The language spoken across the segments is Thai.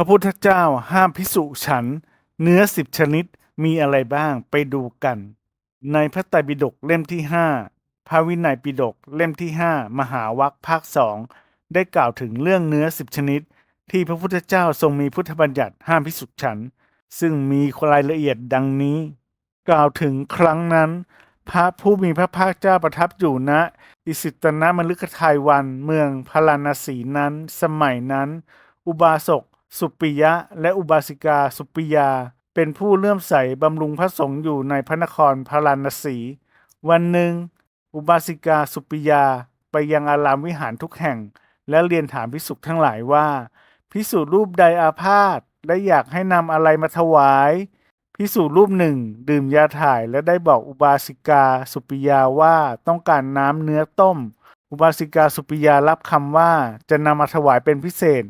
พระพุทธเจ้าห้ามพิสุฉัน เนื้อสิบชนิดมีอะไรบ้างไปดูกัน ในพระไตรปิฎกเล่มที่ห้าพระวินัยปิฎกเล่มที่ห้ามหาวัคภาคสองได้กล่าวถึงเรื่องเนื้อสิบชนิด ที่พระพุทธเจ้าทรงมีพุทธบัญญัติห้ามพิสุฉัน ซึ่งมีรายละเอียดดังนี้ กล่าวถึงครั้งนั้น พระผู้มีพระภาคเจ้าประทับอยู่ณอิสิตนมฤคทายวันเมืองพาราณสีนั้น สมัยนั้น อุบาสก สุปิยะ และอุบาสิกาสุปิยา เป็นผู้เลื่อมใสบำรุงพระสงฆ์อยู่ในพระนครพาราณสี วันหนึ่ง อุบาสิกาสุปิยาไปยังอารามวิหารทุกแห่ง และเรียนถามพิสุทั้งหลายว่า พิสุรูปใดอาพาธและอยากให้นำอะไรมาถวายพิสูจรูปหนึ่ง ดื่มยาถ่ายและได้บอกอุบาสิกาสุปิยาว่าต้องการน้ำเนื้อต้ม อุบาสิกาสุปิยารับคำว่าจะนำมาถวายเป็นพิเศษ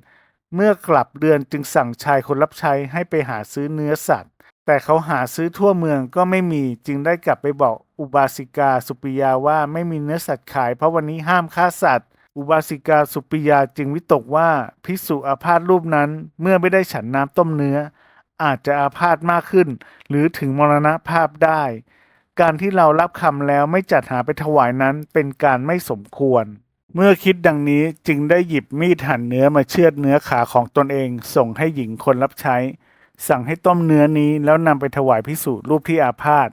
เมื่อกลับเรือนจึงสั่งชายคนรับใช้ให้ไปหาซื้อเนื้อสัตว์ แต่เขาหาซื้อทั่วเมืองก็ไม่มีจึงได้กลับไปบอกอุบาสิกาสุปิยาว่าไม่มีเนื้อสัตว์ขาย เพราะวันนี้ห้ามฆ่าสัตว์ อุบาสิกาสุปิยาจึงวิตกว่าภิกษุอาพาธรูปนั้นเมื่อไม่ได้ฉันน้ำต้มเนื้อ อาจจะอาพาธมากขึ้น หรือถึงมรณภาพได้ การที่เรารับคำแล้วไม่จัดหาไปถวายนั้นเป็นการไม่สมควร เมื่อคิดดังนี้จึงได้หยิบมีดหั่นเนื้อมาเชือดเนื้อขาของตนเอง ส่งให้หญิงคนรับใช้ สั่งให้ต้มเนื้อนี้แล้วนำไปถวายพิสูจน์รูปที่อาพาธ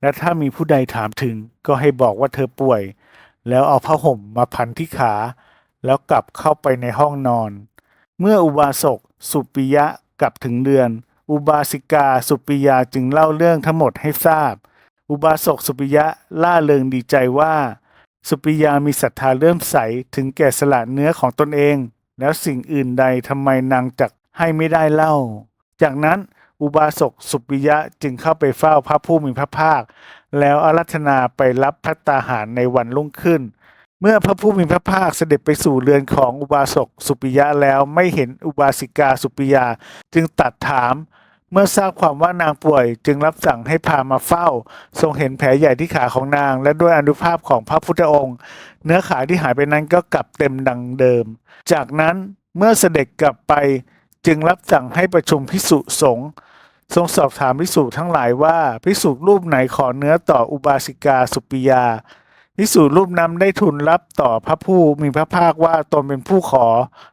และถ้ามีผู้ใดถามถึง ก็ให้บอกว่าเธอป่วย แล้วเอาผ้าห่มมาพันที่ขา แล้วกลับเข้าไปในห้องนอน เมื่ออุบาสกสุปิยะกลับถึงเรือน อุบาสิกาสุปิยาจึงเล่าเรื่องทั้งหมดให้ทราบ อุบาสกสุปิยะล่าเริงดีใจว่า สุปิยามีศรัทธาเลื่อมใสถึงแก่สละเนื้อของตนเอง แล้วสิ่งอื่นใดทำไมนางจักให้ไม่ได้เล่า จากนั้นอุบาสกสุปิยะจึงเข้าไปเฝ้าพระผู้มีพระภาค แล้วอารัธนาไปรับพัตตาหารในวันรุ่งขึ้น เมื่อพระผู้มีพระภาคเสด็จไปสู่เรือนของอุบาสกสุปิยะแล้วไม่เห็นอุบาสิกาสุปิยาจึงตัดถาม เมื่อทราบความว่านางป่วยจึงรับสั่งให้พามาเฝ้า ทรงเห็นแผลใหญ่ที่ขาของนาง และด้วยอนุภาพของพระพุทธองค์ เนื้อขาที่หายไปนั้นก็กลับเต็มดังเดิม จากนั้นเมื่อเสด็จกลับไปจึงรับสั่งให้ประชุมพิสุสงฆ์ทรงสอบถามพิสุทั้งหลายว่าพิสุรูปไหนขอเนื้อต่ออุบาสิกาสุปิยาพิสูจน์รูปนั้นได้ทูลรับต่อพระผู้มีพระภาคว่าตนเป็นผู้ขอ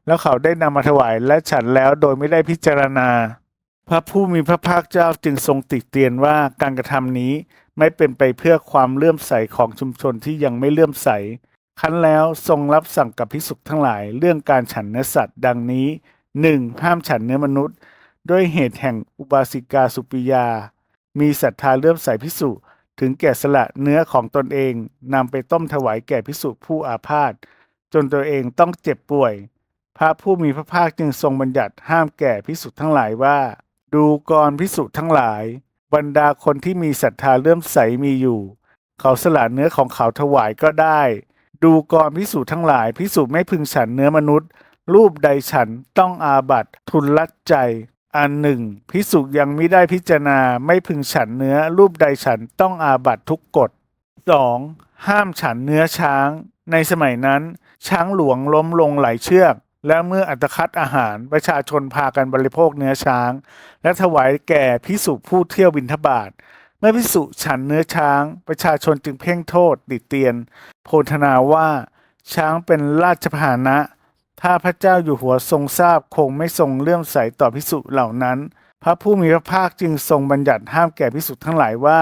แล้วเขาได้นำมาถวายและฉันแล้วโดยไม่ได้พิจารณา พระผู้มีพระภาคเจ้าจึงทรงติเตียนว่าการกระทำนี้ไม่เป็นไปเพื่อความเลื่อมใสของชุมชนที่ยังไม่เลื่อมใสคั้นแล้วทรงรับสั่งกับพิสุทั้งหลายเรื่องการฉันเนื้อสัตว์ดังนี้ 1. ห้ามฉันเนื้อมนุษย์ ด้วยเหตุแห่งอุบาสิกาสุปิยา มีศรัทธาเลื่อมใสพิสุถึงแก่สละเนื้อของตนเองนำไปต้มถวายแก่พิสุผู้อาพาธจนตัวเองต้องเจ็บป่วย พระผู้มีพระภาคจึงทรงบัญญัติห้ามแก่พิสุทั้งหลายว่า ดูกรพิสุทั้งหลาย บรรดาคนที่มีศรัทธาเลื่อมใสมีอยู่ เขาสละเนื้อของเขาถวายก็ได้ ดูกรพิสุทั้งหลายพิสุไม่พึงฉันเนื้อมนุษย์ รูปใดฉันต้องอาบัตทุนลัดใจ อันหนึ่งพิสุยังไม่ได้พิจารณาไม่พึงฉันเนื้อรูปใดฉันต้องอาบัตทุกกฎ 2. ห้ามฉันเนื้อช้าง ในสมัยนั้น ช้างหลวงล้มลงหลายเชือก และเมื่ออัตคัดอาหารประชาชนพากันบริโภคเนื้อช้าง และถวายแก่พิสุผู้เที่ยวบิณฑบาตเมื่อพิสุฉันเนื้อช้าง ประชาชนจึงเพ่งโทษติเตียน โพธนาว่าช้างเป็นราชพาหนะ ถ้าพระเจ้าอยู่หัวทรงทราบคงไม่ทรงเลื่อมใสต่อพิสุเหล่านั้น พระผู้มีพระภาคจึงทรงบัญญัติห้ามแก่พิสุทั้งหลายว่า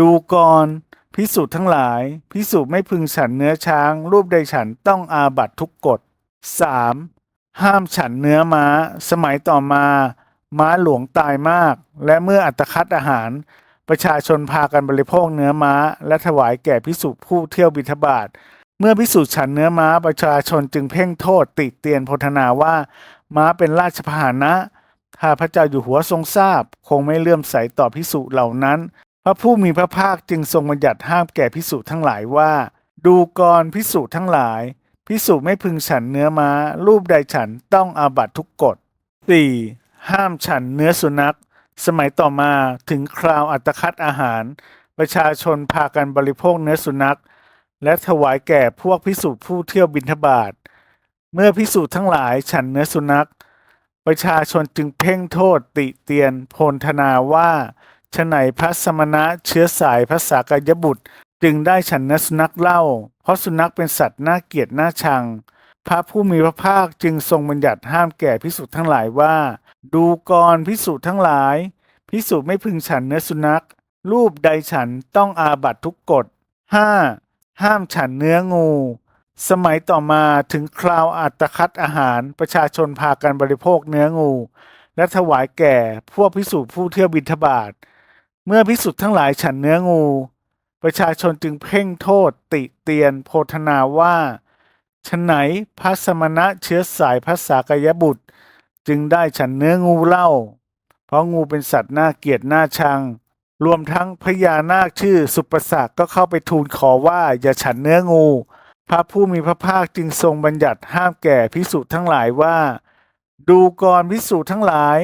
ดูก่อนพิสุทั้งหลาย พิสุไม่พึงฉันเนื้อช้าง รูปใดฉันต้องอาบัตทุกกฎ 3. ห้ามฉันเนื้อม้า สมัยต่อมา ม้าหลวงตายมาก และเมื่ออัตคัดอาหาร ประชาชนพากันบริโภคเนื้อม้า และถวายแก่พิสุผู้เที่ยวบิณฑบาตเมื่อพิสูจน์ฉันเนื้อม้าประชาชนจึงเพ่งโทษติเตียนโพธนาว่า ม้าเป็นราชพาหนะ ถ้าพระเจ้าอยู่หัวทรงทราบ คงไม่เลื่อมใสต่อพิสุเหล่านั้น พระผู้มีพระภาคจึงทรงบัญญัติห้ามแก่พิสุทั้งหลายว่า ดูกรพิสุทั้งหลาย พิสุไม่พึงฉันเนื้อม้า รูปใดฉันต้องอาบัตทุกกฎ 4. ห้ามฉันเนื้อสุนัข สมัยต่อมาถึงคราวอัตคัดอาหาร ประชาชนพากันบริโภคเนื้อสุนัข และถวายแก่พวกพิสุผู้เที่ยวบิณฑบาตเมื่อพิสุทั้งหลายฉันเนื้อสุนัข ประชาชนจึงเพ่งโทษติเตียนโพลธนาว่าฉไหนพระสมณะเชื้อสายพระสากยบุตร จึงได้ฉันเนื้อสุนัขเล่า เพราะสุนัขเป็นสัตว์น่าเกลียดน่าชัง พระผู้มีพระภาคจึงทรงบัญญัติห้ามแก่พิสุทั้งหลายว่า ดูกรพิสุทั้งหลาย พิสุไม่พึงฉันเนื้อสุนัข รูปใดฉันต้องอาบัตทุกกฎ 5. ห้ามฉันเนื้องู สมัยต่อมาถึงคราวอัตคัดอาหารประชาชนพากันบริโภคเนื้องู และถวายแก่พวกพิสุผู้เที่ยวบิณฑบาตเมื่อพิสุทั้งหลายฉันเนื้องู ประชาชนจึงเพ่งโทษติเตียนโพธนาว่าฉไหนพระสมณะเชื้อสายพระสากยบุตร จึงได้ฉันเนื้องูเล่า เพราะงูเป็นสัตว์น่าเกลียดน่าชัง รวมทั้งพญานาคชื่อสุปสากก็เข้าไปทูลขอว่าอย่าฉันเนื้องู พระผู้มีพระภาคจึงทรงบัญญัติห้ามแก่พิสุทั้งหลายว่า ดูกรพิสุทั้งหลาย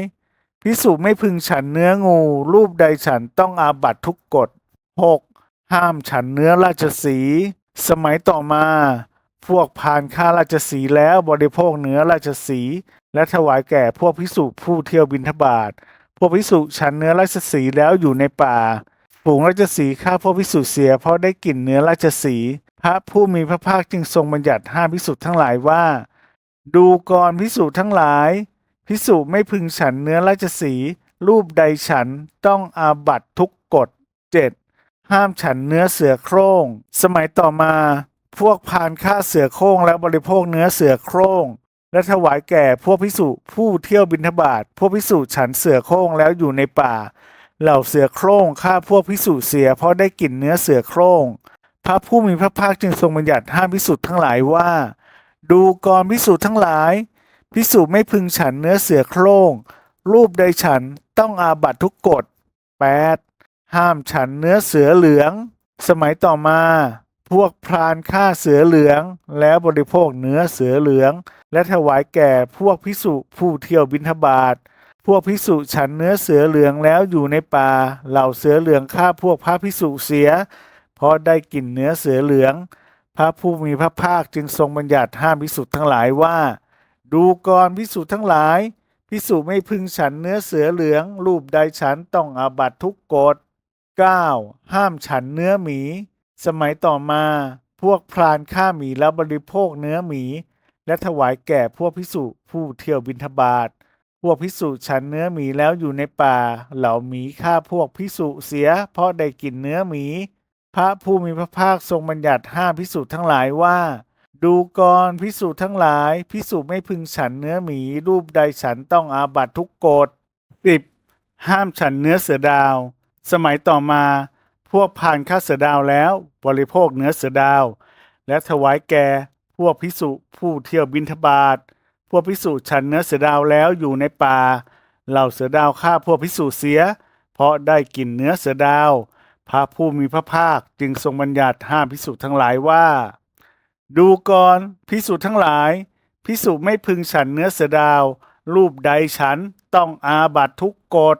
พิสุไม่พึงฉันเนื้องู รูปใดฉันต้องอาบัตทุกกฎ 6. ห้ามฉันเนื้อราชสี สมัยต่อมา พวกพานฆ่าราชสีแล้วบริโภคเนื้อราชสี และถวายแก่พวกพิสุผู้เที่ยวบิณฑบาตพวกพิสุฉันเนื้อราชสีแล้วอยู่ในป่าฝูงราชสีฆ่าพวกพิสุเสียเพราะได้กลิ่นเนื้อราชสี พระผู้มีพระภาคจึงทรงบัญญัติห้ามพิสุทั้งหลายว่า ดูกรพิสุทั้งหลายพิสุไม่พึงฉันเนื้อราชสี รูปใดฉันต้องอาบัตทุกกฎ 7. ห้ามฉันเนื้อเสือโคร่ง สมัยต่อมา พวกพานฆ่าเสือโคร่งและบริโภคเนื้อเสือโคร่ง และถวายแก่พวกพิสุผู้เที่ยวบิณฑบาตพวกพิสุฉันเสือโคร่งแล้วอยู่ในป่า เหล่าเสือโคร่งฆ่าพวกพิสุเสียเพราะได้กลิ่นเนื้อเสือโคร่ง พระผู้มีพระภาคจึงทรงบัญญัติห้ามพิสุทั้งหลายว่า ดูกรพิสุทั้งหลายพิสุไม่พึงฉันเนื้อเสือโคร่งรูปใดฉันต้องอาบัตทุกกฎ 8. ห้ามฉันเนื้อเสือเหลือง สมัยต่อมา พวกพรานฆ่าเสือเหลือง แล้วบริโภคเนื้อเสือเหลือง และถวายแก่พวกพิสุผู้เที่ยวบิณฑบาตพวกพิสุฉันเนื้อเสือเหลืองแล้วอยู่ในป่า เหล่าเสือเหลืองฆ่าพวกพระพิสุเสียเพราะได้กลิ่นเนื้อเสือเหลือง พระผู้มีพระภาคจึงทรงบัญญัติห้ามพิสุทั้งหลายว่า ดูกรพิสุทั้งหลายพิสุไม่พึงฉันเนื้อเสือเหลือง รูปใดฉันต้องอาบัตทุกกฎ 9. ห้ามฉันเนื้อหมี สมัยต่อมา พวกพรานฆ่าหมีแล้วบริโภคเนื้อหมี และถวายแก่พวกพิสุผู้เที่ยวบิณฑบาตพวกพิสุฉันเนื้อหมีแล้วอยู่ในป่า เหล่าหมีฆ่าพวกพิสุเสีย เพราะได้กินเนื้อหมี พระผู้มีพระภาคทรงบัญญัติห้าพิสุทั้งหลายว่า ดูกรพิสุทั้งหลาย พิสุไม่พึงฉันเนื้อหมี รูปใดฉันต้องอาบัตทุกกฎ 10. ห้ามฉันเนื้อเสือดาว สมัยต่อมาพวกพานฆ่าเสือดาวแล้วบริโภคเนื้อเสือดาว และถวายแก่พวกพิสุผู้เที่ยวบินทบาทพวกพิสุฉันเนื้อเสือดาวแล้วอยู่ในป่าเหล่าเสือดาวฆ่าพวกพิสุเสีย เพราะได้กินเนื้อเสือดาว พระผู้มีพระภาคจึงทรงบัญญัติห้ามพิสุทั้งหลายว่า ดูก่อนพิสุทั้งหลาย พิสุไม่พึงฉันเนื้อเสือดาว รูปใดฉันต้องอาบัตทุกกฎ